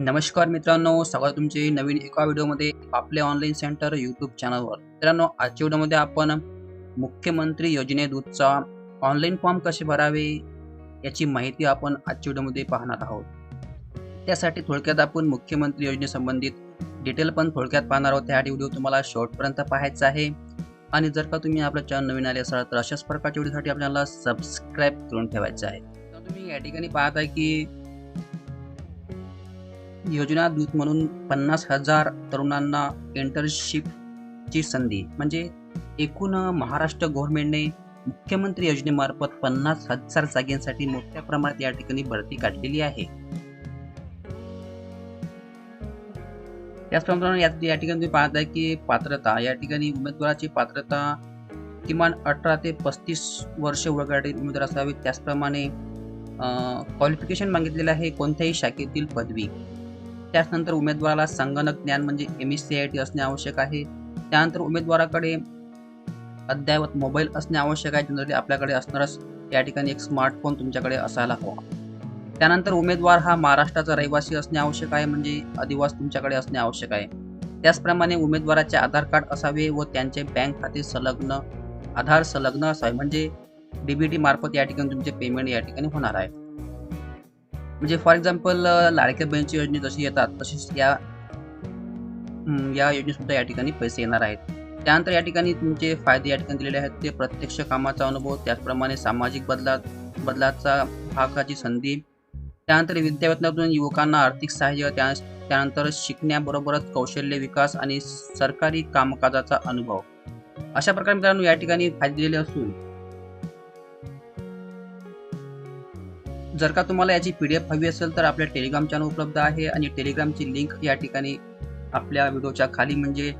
नमस्कार मित्रांनो स्वागत तुमचे नवीन एका व्हिडिओमध्ये आपले ऑनलाईन सेंटर यूट्यूब चॅनलवर मित्रांनो आजच्या व्हिडिओमध्ये आपण मुख्यमंत्री योजनेदूतचा ऑनलाईन फॉर्म कसे भरावे याची माहिती आपण आजच्या व्हिडिओमध्ये पाहणार आहोत. त्यासाठी थोडक्यात आपण मुख्यमंत्री योजनेसंबंधित डिटेल पण थोडक्यात पाहणार आहोत. त्यासाठी व्हिडिओ तुम्हाला शेवटपर्यंत पाहायचा आहे. आणि जर का तुम्ही आपलं चॅनल नवीन आले असाल तर अशाच प्रकारच्या व्हिडिओसाठी आपल्याला सबस्क्राईब करून ठेवायचं आहे. तर तुम्ही या ठिकाणी पाहत आहे की योजना दूत म्हणून पन्नास हजार तरुणांना इंटर्नशिपची संधी. म्हणजे एकूण महाराष्ट्र गव्हर्नमेंटने मुख्यमंत्री योजनेमार्फत पन्नास हजार जागेंसाठी मोठ्या प्रमाणात या ठिकाणी भरती काढलेली आहे. त्याचप्रमाणे या या ठिकाणी तुम्ही पाहताय की पात्रता या ठिकाणी उमेदवाराची पात्रता किमान अठरा ते पस्तीस वर्ष वगैरे उमेदवार असावे त्याचप्रमाणे क्वालिफिकेशन मागितलेलं आहे कोणत्याही शाखेतील पदवी. त्यानंतर उमेदवाराला संगणक ज्ञान म्हणजे M S C I T असणे आवश्यक आहे. त्यानंतर उमेदवाराकडे अद्ययावत मोबाईल असणे आवश्यक आहे. जनरली आपल्याकडे असणारच या ठिकाणी एक स्मार्टफोन तुमच्याकडे असायला हवा. त्यानंतर उमेदवार हा महाराष्ट्राचा रहिवासी असणे आवश्यक आहे. म्हणजे अधिवास तुमच्याकडे असणे आवश्यक आहे. त्याचप्रमाणे उमेदवाराचे आधार कार्ड असावे व त्यांचे बँक खाते संलग्न आधार संलग्न असावे. म्हणजे डीबीटी मार्फत या ठिकाणी तुमचे पेमेंट या ठिकाणी होणार आहे. म्हणजे फॉर एक्झाम्पल लाडक्या बहिणीची योजने जशी येतात तशीच या या योजनेसुद्धा या ठिकाणी पैसे येणार आहेत. त्यानंतर या ठिकाणी तुमचे फायदे या ठिकाणी दिलेले आहेत. ते प्रत्यक्ष कामाचा अनुभव त्याचप्रमाणे सामाजिक बदला बदलाचा भागाची संधी. त्यानंतर विद्यावेतनातून युवकांना आर्थिक सहाय्य त्या त्यानंतर शिकण्याबरोबरच कौशल्य विकास आणि सरकारी कामकाजाचा अनुभव. अशा प्रकारे मित्रांनो या ठिकाणी फायदे दिलेले असून जर का तुम्हाला याची पी डी एफ हवी असेल तर आपल्या टेलिग्राम चॅनल उपलब्ध आहे आणि टेलिग्रामची लिंक या ठिकाणी आपल्या व्हिडिओच्या खाली म्हणजे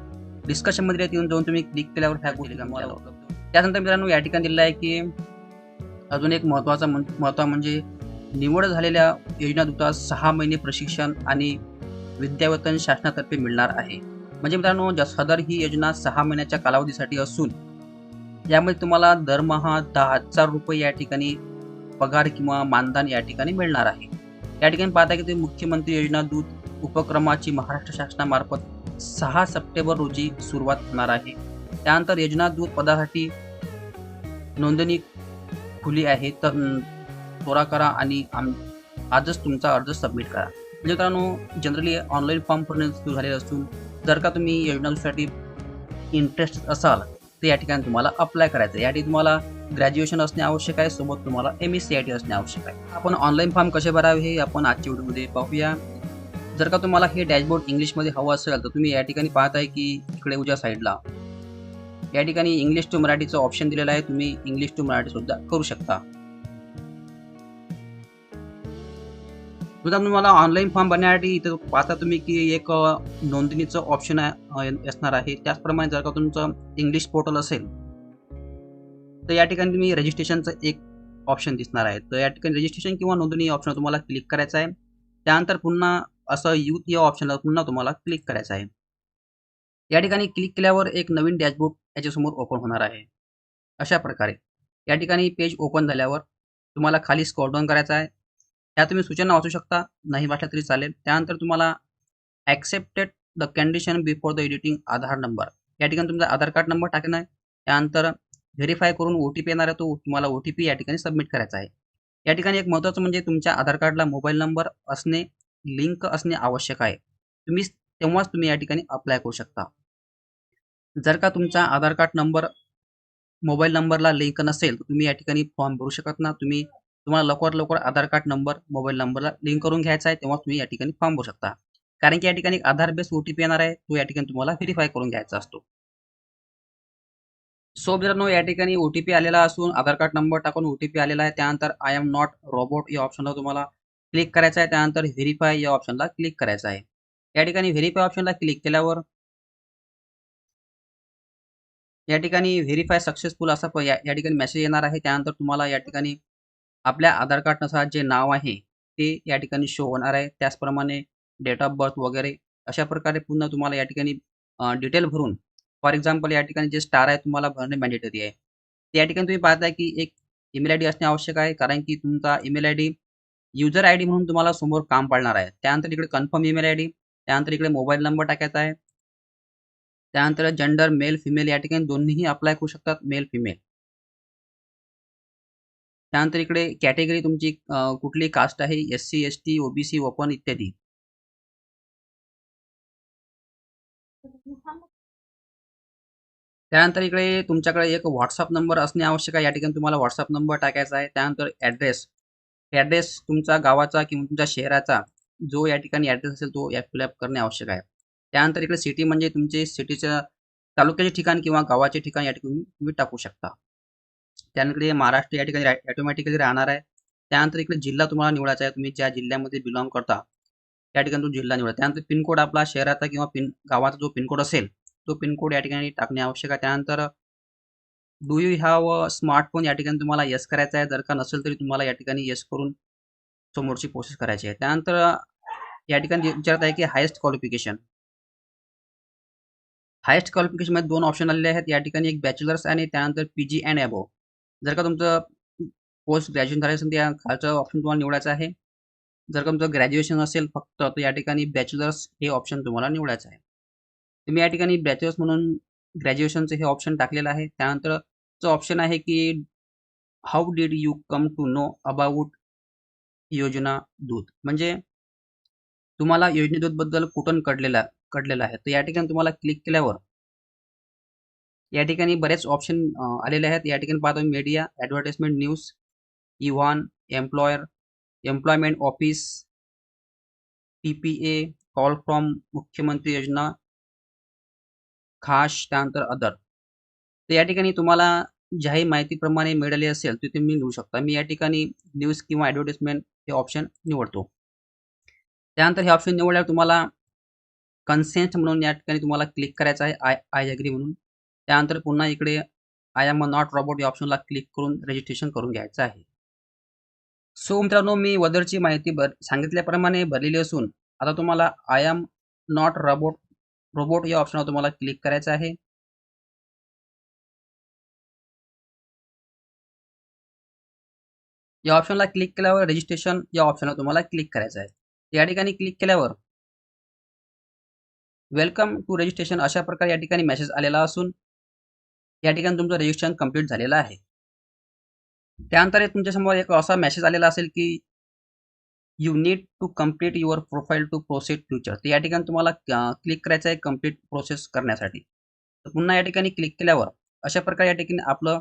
डिस्कशनमध्ये येऊन जाऊन तुम्ही क्लिक केल्यावर ह्या गोष्टी तुम्हाला उपलब्ध त्यानंतर मित्रांनो या ठिकाणी दिलेलं आहे की अजून एक महत्त्वाचा महत्त्व म्हणजे निवड झालेल्या योजना दूतास सहा महिने प्रशिक्षण आणि विद्यावेतन शासनातर्फे मिळणार आहे. म्हणजे मित्रांनो सदर ही योजना सहा महिन्याच्या कालावधीसाठी असून यामध्ये तुम्हाला दरमहा दहा हजार रुपये या ठिकाणी पगार किंवा मानधन या ठिकाणी मिळणार आहे. या ठिकाणी पाहता की ते मुख्यमंत्री योजना दूत उपक्रमाची महाराष्ट्र शासनामार्फत सहा सप्टेंबर रोजी सुरुवात होणार आहे. त्यानंतर योजना दूत पदासाठी नोंदणी खुली आहे. तर न- त्वरा करा आणि आम आजच तुमचा अर्ज सबमिट करा. म्हणजे मित्रांनो जनरली ऑनलाईन फॉर्म भरणे सुरू झालेले असून जर का तुम्ही योजना दूतसाठी इंटरेस्ट असाल ते या ठिकाणी तुम्हाला अप्लाय करायचं या ठिकाणी तुम्हाला ग्रॅज्युएशन असणे आवश्यक आहे सोबत तुम्हाला M S C I T असणे आवश्यक आहे. आपण ऑनलाईन फॉर्म कसे भरावे हे आपण आजच्या व्हिडिओमध्ये पाहूया. जर का तुम्हाला हे डॅशबोर्ड इंग्लिशमध्ये हवं असेल तर तुम्ही या ठिकाणी पाहत आहे की इकडे उज्या साईडला या ठिकाणी इंग्लिश टू मराठीचं ऑप्शन दिलेलं आहे. तुम्ही इंग्लिश टू मराठी सुद्धा करू शकता. सुद्धा तुम्हाला ऑनलाईन फॉर्म भरण्यासाठी इथं पाहता तुम्ही की एक नोंदणीचं ऑप्शन असणार आहे. त्याचप्रमाणे जर का तुमचं इंग्लिश पोर्टल असेल तर या ठिकाणी तुम्ही रजिस्ट्रेशनचं एक ऑप्शन दिसणार आहे. तर या ठिकाणी रजिस्ट्रेशन किंवा नोंदणी ऑप्शन तुम्हाला क्लिक करायचं आहे. त्यानंतर पुन्हा असं यूथ या ऑप्शनला पुन्हा तुम्हाला क्लिक करायचं आहे. या ठिकाणी क्लिक केल्यावर एक नवीन डॅशबोर्ड याच्यासमोर ओपन होणार आहे. अशा प्रकारे. या ठिकाणी पेज ओपन झाल्यावर तुम्हाला खाली स्कॉल डाऊन करायचं आहे. ह्या तुम्ही सूचना वाचू शकता. नाही वाटलं तरी चालेल. त्यानंतर तुम्हाला accepted the condition before the editing Aadhaar number या ठिकाणी तुमचा आधार कार्ड नंबर टाकणार आहे. त्यानंतर व्हेरीफाय करून ओ टी पी येणार आहे तो. तुम्हाला ओ टी पी या ठिकाणी सबमिट करायचा आहे. या ठिकाणी एक महत्त्वाचं म्हणजे तुमच्या आधार कार्डला मोबाईल नंबर असणे लिंक असणे आवश्यक आहे. तुम्ही तेव्हाच तुम्ही या ठिकाणी अप्लाय करू शकता. जर का तुमचा आधार कार्ड नंबर मोबाईल नंबरला लिंक नसेल तर तुम्ही या ठिकाणी फॉर्म भरू शकत ना तुम्ही तुम्हाला लवकर लवकर आधार कार्ड नंबर मोबाईल नंबरला लिंक करून घ्यायचा आहे तेव्हा तुम्ही या ठिकाणी फॉर्म भरू शकता. कारण की या ठिकाणी आधार बेस ओटीपी येणार आहे तो या ठिकाणी तुम्हाला व्हेरीफाय करून घ्यायचा असतो. सो मित्रांनो या ठिकाणी ओ टी पी आलेला असून आधार कार्ड नंबर टाकून ओ टी पी आलेला आहे. त्यानंतर आय एम नॉट रोबोट या ऑप्शनला तुम्हाला क्लिक करायचं आहे. त्यानंतर व्हेरीफाय या ऑप्शनला क्लिक करायचं आहे. या ठिकाणी व्हेरीफाय ऑप्शनला क्लिक केल्यावर या ठिकाणी व्हेरीफाय सक्सेसफुल असा प- या ठिकाणी मेसेज येणार आहे. त्यानंतर तुम्हाला या ठिकाणी आपल्या आधार कार्डनुसार जे नाव आहे ते या ठिकाणी शो होणार आहे. त्याचप्रमाणे डेट ऑफ बर्थ वगैरे अशा प्रकारे पुन्हा तुम्हाला या ठिकाणी डिटेल भरून फॉर एक्झाम्पल या ठिकाणी जे स्टार आहे तुम्हाला भरणे मॅन्डेटरी आहे. त्या ठिकाणी तुम्ही पाहताय की एक ईमेल आय डी असणे आवश्यक आहे कारण की तुमचा email I D user I D म्हणून तुम्हाला समोर काम पडणार आहे. त्यानंतर इकडे कन्फर्म ईमेल आय डी त्यानंतर इकडे मोबाईल नंबर टाकायचा आहे. त्यानंतर जेंडर मेल फिमेल या ठिकाणी दोन्हीही अप्लाय करू शकतात मेल फिमेल त्यानंतर इकडे कॅटेगरी तुमची कुठली कास्ट आहे? S C S T OBC open इत्यादी. त्यानंतर इकडे तुमच्याकडे एक व्हॉट्सअप नंबर असणे आवश्यक आहे. या ठिकाणी तुम्हाला व्हॉट्सअप नंबर टाकायचा आहे. त्यानंतर ॲड्रेस ॲड्रेस तुमचा गावाचा किंवा तुमच्या शहराचा जो या ठिकाणी ॲड्रेस असेल तो फिलअप करणे आवश्यक आहे. त्यानंतर इकडे सिटी म्हणजे तुमचे सिटीच्या तालुक्याचे ठिकाण किंवा गावाचे ठिकाण या ठिकाणी तुम्ही टाकू शकता. त्यानंतर महाराष्ट्र या ठिकाणी ऑटोमॅटिकली राहणार आहे. त्यानंतर इकडे जिल्हा तुम्हाला निवडायचा आहे. तुम्ही ज्या जिल्ह्यामध्ये बिलॉंग करता त्या ठिकाणी तो जिल्हा निवडा. त्यानंतर पिनकोड आपला शहराचा किंवा पिन गावाचा जो पिनकोड असेल तो पिनकोड या ठिकाणी टाकणे आवश्यक आहे. त्यानंतर डू यू हॅव स्मार्टफोन या ठिकाणी तुम्हाला येस करायचा आहे. जर का नसेल तरी तुम्हाला या ठिकाणी येस करून समोरची प्रोसेस करायची आहे. त्यानंतर या ठिकाणी विचारत आहे की हायेस्ट क्वालिफिकेशन हायेस्ट क्वालिफिकेशनमध्ये दोन ऑप्शन आलेले आहेत. या ठिकाणी एक बॅचलर्स आणि त्यानंतर पी जी अँड अबो जर का तुमचं पोस्ट ग्रॅज्युएशन करायचं असेल त्या खालचं ऑप्शन तुम्हाला निवडायचं आहे. जर का तुमचं ग्रॅज्युएशन असेल फक्त तर या ठिकाणी बॅचलर्स हे ऑप्शन तुम्हाला निवडायचं आहे. तुम्ही या ठिकाणी बॅचलर्स म्हणून ग्रॅज्युएशनचं हे ऑप्शन टाकलेलं आहे. त्यानंतरचं ऑप्शन आहे की how did you come to know about योजना दूत? म्हणजे तुम्हाला योजने कुठून कळलेला कळलेलं आहे. तर या ठिकाणी तुम्हाला क्लिक केल्यावर या ठिकाणी बरेच ऑप्शन आलेले आहेत. या ठिकाणी पाहतो media advertisement news even employer employment office P P A call from मुख्यमंत्री योजना खास त्यानंतर अदर तर या ठिकाणी तुम्हाला ज्याही माहितीप्रमाणे मिळाली असेल ते तुम्ही निवडू शकता. मी या ठिकाणी न्यूज किंवा ॲडव्हर्टाइजमेंट हे ऑप्शन निवडतो. त्यानंतर हे ऑप्शन निवडल्यावर तुम्हाला कन्सेंट म्हणून या ठिकाणी तुम्हाला क्लिक करायचं आहे. आय आय अग्री म्हणून. त्यानंतर पुन्हा इकडे I am a not robot या ऑप्शनला क्लिक करून रजिस्ट्रेशन करून घ्यायचं आहे. सो मित्रांनो मी वदरची माहिती भर सांगितल्याप्रमाणे भरलेली असून आता तुम्हाला I am not robot robot या ऑप्शनवर तुम्हाला क्लिक करायचं आहे. या ऑप्शनला क्लिक केल्यावर रजिस्ट्रेशन या ऑप्शनवर तुम्हाला क्लिक करायचं आहे. या ठिकाणी क्लिक केल्यावर वेलकम टू रजिस्ट्रेशन अशा प्रकारे या ठिकाणी मेसेज आलेला असून या ठिकाणी तुमचं रजिस्ट्रेशन कंप्लीट झालेलं आहे. त्यानंतर तुमच्यासमोर एक असा मेसेज आलेला असेल की you need to complete your profile to process future तर या ठिकाणी तुम्हाला क्लिक करायचं आहे कंप्लीट प्रोसेस करण्यासाठी. तर पुन्हा या ठिकाणी क्लिक केल्यावर अशा प्रकारे या ठिकाणी आपलं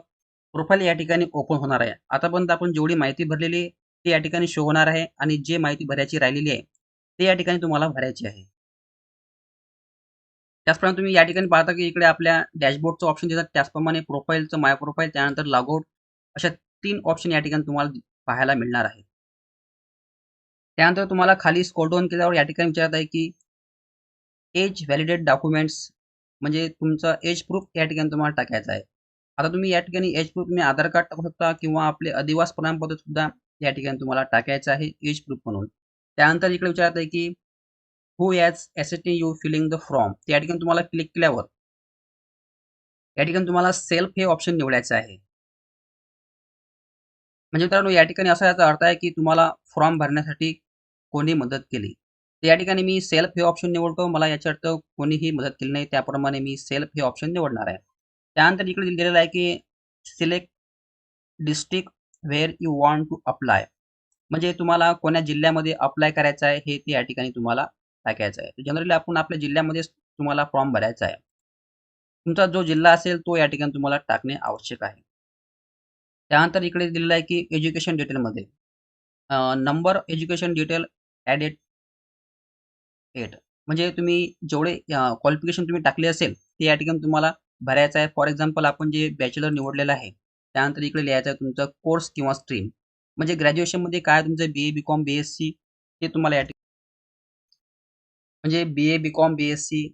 प्रोफाईल या ठिकाणी ओपन होणार आहे. आतापर्यंत आपण जेवढी माहिती भरलेली ती या ठिकाणी शो होणार आहे आणि जे माहिती भरायची राहिलेली आहे ते या ठिकाणी तुम्हाला भरायची आहे. त्याचप्रमाणे तुम्ही या ठिकाणी पाहता की इकडे आपल्या डॅशबोर्डचं ऑप्शन देतात. त्याचप्रमाणे प्रोफाईलचं माय प्रोफाईल त्यानंतर लॉगआउट अशा तीन ऑप्शन या ठिकाणी तुम्हाला पाहायला मिळणार आहे. त्यानंतर तुम्हाला खाली स्कोल डाऊन केल्यावर या ठिकाणी विचारत आहे की एज व्हॅलिडेट डॉक्युमेंट्स म्हणजे तुमचं एज प्रूफ या ठिकाणी तुम्हाला टाकायचं आहे. आता तुम्ही या ठिकाणी एज प्रूफ तुम्ही आधार कार्ड टाकू शकता किंवा आपले अधिवास प्रमाणपत्र सुद्धा या ठिकाणी तुम्हाला टाकायचं आहे एज प्रूफ म्हणून. त्यानंतर इकडे विचारत आहे की who has assisted you filling the form या ठिकाणी तुम्हाला क्लिक केल्यावर या ठिकाणी तुम्हाला सेल्फ हे ऑप्शन निवडायचं आहे. म्हणजे मित्रांनो या ठिकाणी असा याचा अर्थ आहे की तुम्हाला फॉर्म भरण्यासाठी कोणी मदत केली. तर या ठिकाणी मी सेल्फ हे ऑप्शन निवडतो. मला याच्या अर्थ कोणीही मदत केली नाही. त्याप्रमाणे मी सेल्फ हे ऑप्शन निवडणार आहे. त्यानंतर इकडे दिलेलं आहे की select district where you want to apply म्हणजे तुम्हाला कोण्या जिल्ह्यामध्ये अप्लाय करायचं आहे हे ते या ठिकाणी तुम्हाला टाकायचं आहे. जनरली आपण आपल्या जिल्ह्यामध्ये तुम्हाला फॉर्म भरायचा आहे. तुमचा जो जिल्हा असेल तो या ठिकाणी तुम्हाला टाकणे आवश्यक आहे. त्यानंतर इकडे दिलेलं आहे की एज्युकेशन डिटेलमध्ये number education detail added at म्हणजे तुम्ही जेवढे क्वालिफिकेशन तुम्ही टाकले असेल ते या ठिकाणी तुम्हाला भरायचं आहे. फॉर एक्झाम्पल आपण जे बॅचलर निवडलेलं आहे त्यानंतर इकडे लिहायचं आहे तुमचं कोर्स किंवा स्ट्रीम म्हणजे ग्रॅज्युएशनमध्ये काय तुमचं B A B com B S C ते तुम्हाला या म्हणजे B A B com B S C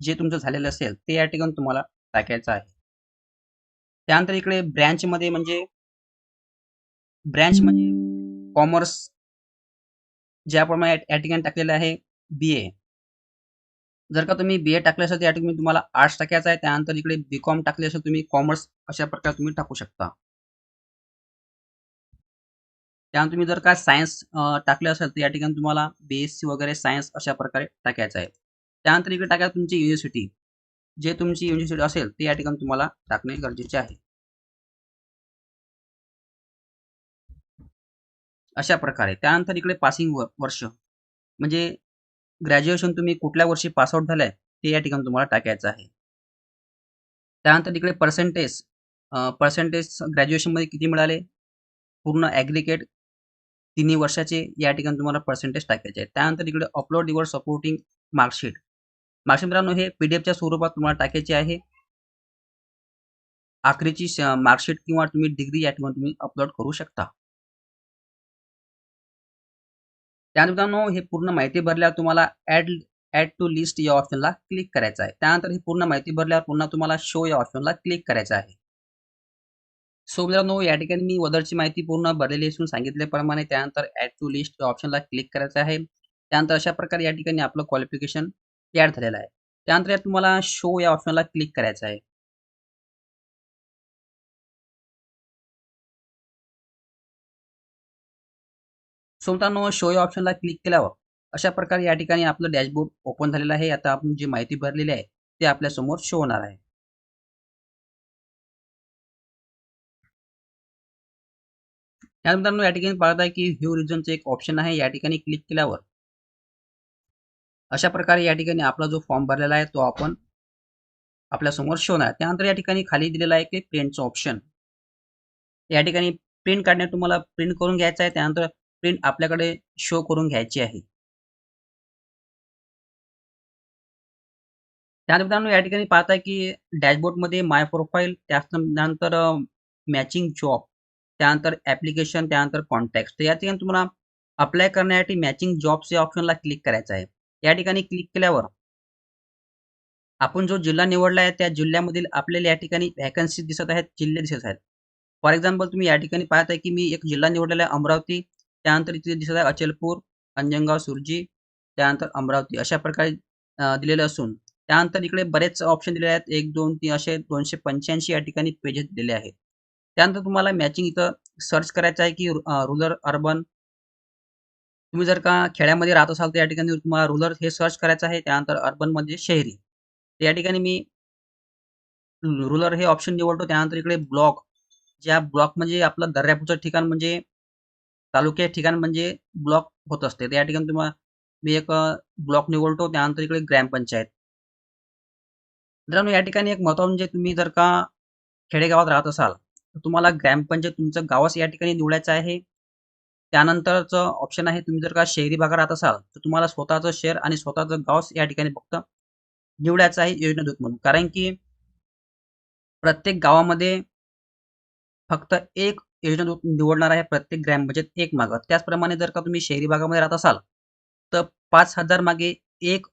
जे तुमचं झालेलं असेल ते या ठिकाणी तुम्हाला टाकायचं आहे. त्यानंतर इकडे ब्रँचमध्ये म्हणजे ब्रँच म्हणजे कॉमर्स ज्याप्रमाणे या ठिकाणी टाकलेलं आहे बी ए जर का तुम्ही बी ए टाकले असेल तर या ठिकाणी तुम्हाला आर्ट्स टाकायचं आहे. त्यानंतर इकडे बी कॉम टाकले असेल तुम्ही कॉमर्स अशा प्रकारे तुम्ही टाकू शकता. त्यानंतर तुम्ही जर का सायन्स टाकले असेल तर या ठिकाणी तुम्हाला बीएससी वगैरे सायन्स अशा प्रकारे टाकायचं आहे. त्यानंतर इकडे टाका तुमची युनिव्हर्सिटी जे तुमची युनिव्हर्सिटी असेल ते या ठिकाणी तुम्हाला टाकणे गरजेचे आहे. अशा प्रकारे. त्यानंतर इकडे पासिंग वर्ष. म्हणजे ग्रॅज्युएशन तुम्ही कुठल्या वर्षी पासआउट झालाय ते या ठिकाणी तुम्हाला टाकायचं आहे. त्यानंतर इकडे पर्सेंटेज पर्सेंटेज ग्रॅज्युएशनमध्ये किती मिळाले? पूर्ण ॲग्रिकेट तिन्ही वर्षाचे या ठिकाणी तुम्हाला पर्सेंटेज टाकायचे आहे त्यानंतर इकडे upload your supporting marksheet marksheet मित्रांनो हे पीडीएफच्या स्वरूपात तुम्हाला टाकायचे आहे. आखरीची मार्कशीट किंवा तुम्ही डिग्री या ठिकाणी तुम्ही अपलोड करू शकता. त्यानंतर हे पूर्ण माहिती भरल्यावर तुम्हाला ऍड ऍड टू लिस्ट या ऑप्शनला क्लिक करायचं आहे. त्यानंतर ही पूर्ण माहिती भरल्यावर पुन्हा तुम्हाला शो या ऑप्शनला क्लिक करायचं आहे. सो मित्रांनो या ठिकाणी मी वदरची माहिती पूर्ण भरलेली असून सांगितल्याप्रमाणे त्यानंतर ऍड टू लिस्ट या ऑप्शनला क्लिक करायचं आहे. त्यानंतर अशा प्रकारे या ठिकाणी आपलं क्वालिफिकेशन ॲड झालेलं आहे. त्यानंतर तुम्हाला शो या ऑप्शनला क्लिक करायचं आहे. सो मित्रांनो शो या ऑप्शनला क्लिक केल्यावर अशा प्रकारे या ठिकाणी आपलं डॅशबोर्ड ओपन झालेलं आहे. आता आपण जी माहिती भरलेली आहे ते आपल्यासमोर शो होणार आहे. त्यानंतर या ठिकाणी पाहत आहे की व्ह्यू रिजनचं एक ऑप्शन आहे. या ठिकाणी क्लिक केल्यावर अशा प्रकारे या ठिकाणी आपला जो फॉर्म भरलेला आहे तो आपण आपल्यासमोर शो त्यानंतर या ठिकाणी खाली दिलेला आहे की प्रिंटचं ऑप्शन या ठिकाणी प्रिंट काढणे तुम्हाला प्रिंट करून घ्यायचं आहे. त्यानंतर प्रिंट आपल्याकडे शो करून घ्यायची आहे. त्यानंतर या ठिकाणी पाहताय की डॅशबोर्डमध्ये माय प्रोफाईल त्यानंतर मॅचिंग जॉब त्यानंतर ऍप्लिकेशन त्यानंतर कॉन्टॅक्ट तर या ठिकाणी तुम्हाला अप्लाय करण्यासाठी मॅचिंग जॉब्स या ऑप्शनला क्लिक करायचं आहे. या ठिकाणी क्लिक केल्यावर आपण जो जिल्हा निवडला आहे त्या जिल्ह्यामधील आपल्याला या ठिकाणी व्हॅकन्सी दिसत आहेत जिल्हे दिसत आहेत. फॉर एक्झाम्पल तुम्ही या ठिकाणी पाहत आहे की मी एक जिल्हा निवडलेला आहे अमरावती. त्यानंतर इथे दिसत आहे अचलपूर अंजनगाव सुरजी. त्यानंतर अमरावती अशा प्रकारे दिलेले असून त्यानंतर इकडे बरेच ऑप्शन दिलेले आहेत. एक दोन तीन असे दोनशे पंच्याऐंशी या ठिकाणी पेजेस दिलेले आहेत. त्यानंतर तुम्हाला मॅचिंग इथं सर्च करायचं आहे की रुरल अर्बन तुम्ही जर का खेड्यामध्ये राहत असाल तर या ठिकाणी तुम्हाला रुरल हे सर्च करायचं आहे. त्यानंतर अर्बन म्हणजे शहरी. या ठिकाणी मी रुरल हे ऑप्शन निवडतो. त्यानंतर इकडे ब्लॉक ज्या ब्लॉक म्हणजे आपलं दर्यापूरचं ठिकाण म्हणजे तालुक्या ठिकाण म्हणजे ब्लॉक होत असते. तर या ठिकाणी तुम्हाला मी एक ब्लॉक निवडतो. त्यानंतर इकडे ग्रामपंचायत. मित्रांनो या ठिकाणी एक महत्त्व म्हणजे तुम्ही जर का खेडेगावात राहत असाल तुम्हाला ग्रामपंचायत तुमचं गावच या ठिकाणी निवडायचं आहे. त्यानंतरच ऑप्शन आहे तुम्ही जर का शहरी भागात राहत असाल तर तुम्हाला स्वतःचं शहर आणि स्वतःचं गावच या ठिकाणी फक्त निवडायचं आहे योजनादूत म्हणून. कारण की प्रत्येक गावामध्ये फक्त एक योजना दूत निवडणार आहे प्रत्येक ग्रामपंचायत एक मागं. त्याचप्रमाणे जर का तुम्ही शहरी भागामध्ये राहत असाल तर पाच हजार मागे एक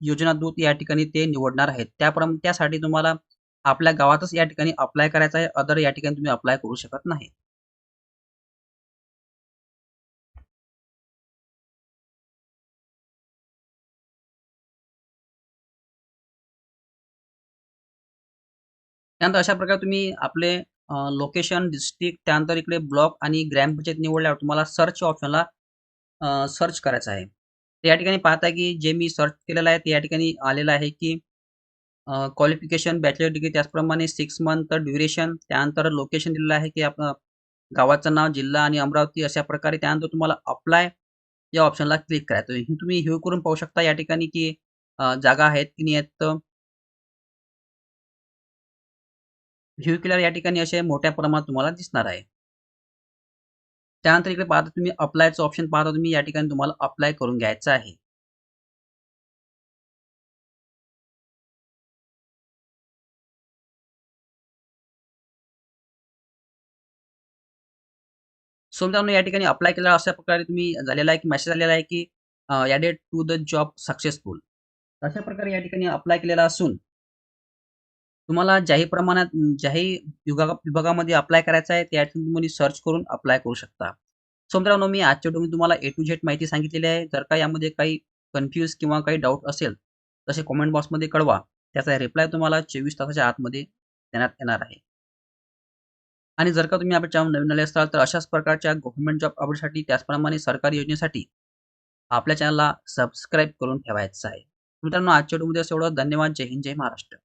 योजना दूत या ठिकाणी ते निवडणार आहेत. त्याप्रमाणे त्यासाठी तुम्हाला आपल्या गावातच या ठिकाणी अप्लाय करायचं आहे अदर या ठिकाणी तुम्ही अप्लाय करू शकत नाही. त्यानंतर अशा प्रकारे तुम्ही आपले लोकेशन डिस्ट्रिक्ट त्यानंतर इकडे ब्लॉक आणि ग्रामपंचायत निवडल्यावर तुम्हाला सर्च ऑप्शनला सर्च करायचं आहे. या ठिकाणी पाहता की जे मी सर्च केलेलं आहे ते या ठिकाणी आलेलं आहे की क्वालिफिकेशन बॅचलर डिग्री त्याचप्रमाणे सिक्स मंथ ड्युरेशन त्यानंतर लोकेशन दिलेलं आहे की आपलं गावाचं नाव जिल्हा आणि अमरावती अशा प्रकारे त्यानंतर तुम्हाला अप्लाय या ऑप्शनला क्लिक करायचं हे तुम्ही हे करून पाहू शकता या ठिकाणी की जागा आहेत की नाही आहेत व्ह्यू केल्यावर या ठिकाणी असे मोठ्या प्रमाणात तुम्हाला दिसणार आहे. त्यानंतर इकडे पाहता तुम्ही अप्लायचं ऑप्शन पाहता तुम्ही या ठिकाणी तुम्हाला अप्लाय करून घ्यायचं आहे. सो मित्रांनो या ठिकाणी अप्लाय केला अशा प्रकारे तुम्ही झालेला आहे की मेसेज आलेला आहे की added to the job successful अशा प्रकारे या ठिकाणी अप्लाय केलेला असून तुम्हाला ज्याही प्रमाणात ज्याही विभागा विभागामध्ये अप्लाय करायचं आहे त्या ठिकाणी तुम्ही सर्च करून अप्लाय करू शकता. सो मित्रांनो मी आजच्या तुम्ही तुम्हाला ए टू झेड माहिती सांगितलेली आहे. जर का यामध्ये काही कन्फ्यूज किंवा काही डाऊट असेल तसे कॉमेंट बॉक्समध्ये कळवा. त्याचा रिप्लाय तुम्हाला चोवीस तासाच्या आतमध्ये देण्यात येणार आहे. आणि जर का तुम्ही आपल्या चॅनल नवीन आले असाल तर अशाच प्रकारच्या गव्हर्नमेंट जॉब अपडेटसाठी त्याचप्रमाणे सरकारी योजनेसाठी आपल्या चॅनलला सबस्क्राईब करून ठेवायचं आहे. मित्रांनो आजच्या व्हिडिओमध्ये एवढं. धन्यवाद. जय हिंद जय महाराष्ट्र.